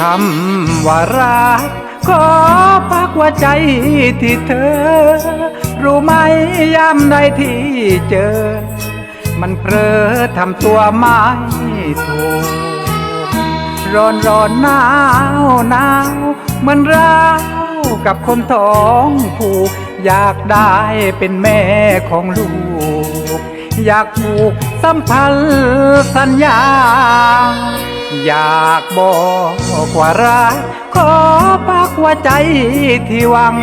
คำว่ารักขอพักว่าใจที่เธอ รู้ไหมยามใดที่เจอ มันเพลอทำตัวไม่ถูกร้อนร้อนหนาวหนาวมือนเราวกับคนท้องผูก อยากได้เป็นแม่ของลูก อยากผูกสัมพันธ์สัญญา อยากบอกว่ารักขอพักว่าใจที่หวัง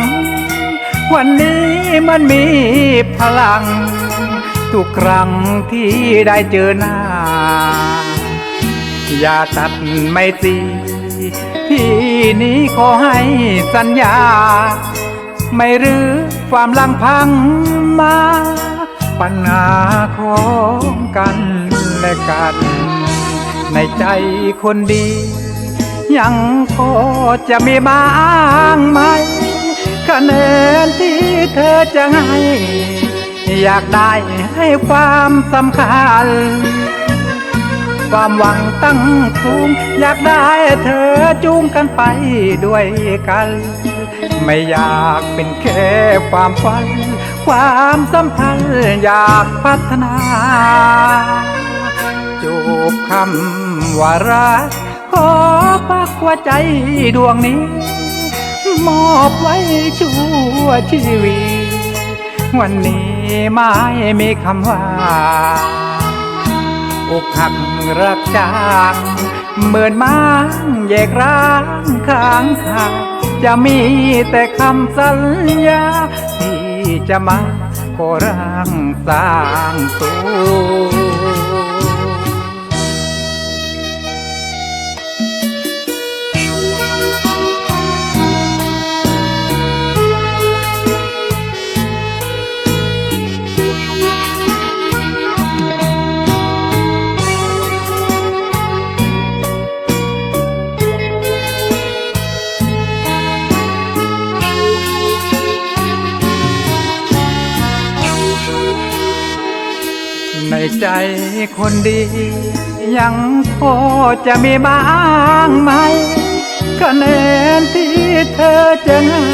วันนี้มันมีพลัง ทุกครั้งที่ได้เจอหน้า อย่าตัดไม่ตรีพี่นี้ขอให้สัญญา ไม่รื้อความลังพังมาปัญหาของกันและกัน ในใจคนดี ยังพอจะมีบ้างไหมคะแนนที่เธอจะให้ อยากได้ให้ความสำคัญ ความหวังตั้งสูงอยากได้เธอจูงกันไปด้วยกัน ไม่อยากเป็นแค่ความฝัน ความสัมพันธ์อยากพัฒนา จูบคำว่ารักขอพักว่าใจดวงนี้ มอบไว้ชั่วชีวิต วันนี้ไม่มีคำว่าอกหักรักจางเหมือนม้างแยกร้างข้างทางจะมีแต่คำสัญญา ที่จะมาขอร่างสร้างตัว ในใจคนดี ยังพอจะมีบ้างไหมคะแนนที่เธอจะให้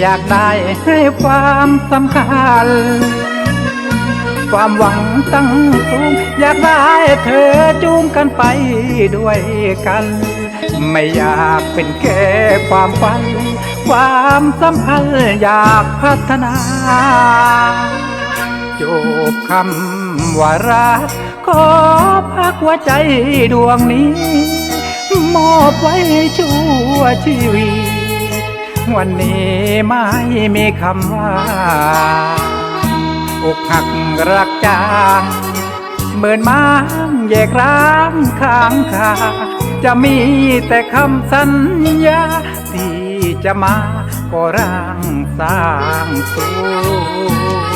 อยากได้ให้ความสำคัญ ความหวังตั้งสูงอยากได้เธอจูงกันไปด้วยกัน ไม่อยากเป็นแค่ความฝัน ความสัมพันธ์อยากพัฒนา จูบคำว่ารักขอพักว่าใจดวงนี้ มอบไว้ชั่วชีวิต วันนี้ไม่มีคำว่าอกหักรักจางเหมือนม้างแยกร้างข้างคาจะมีแต่คำสัญญา ที่จะมาก่อร่างสร้างตัว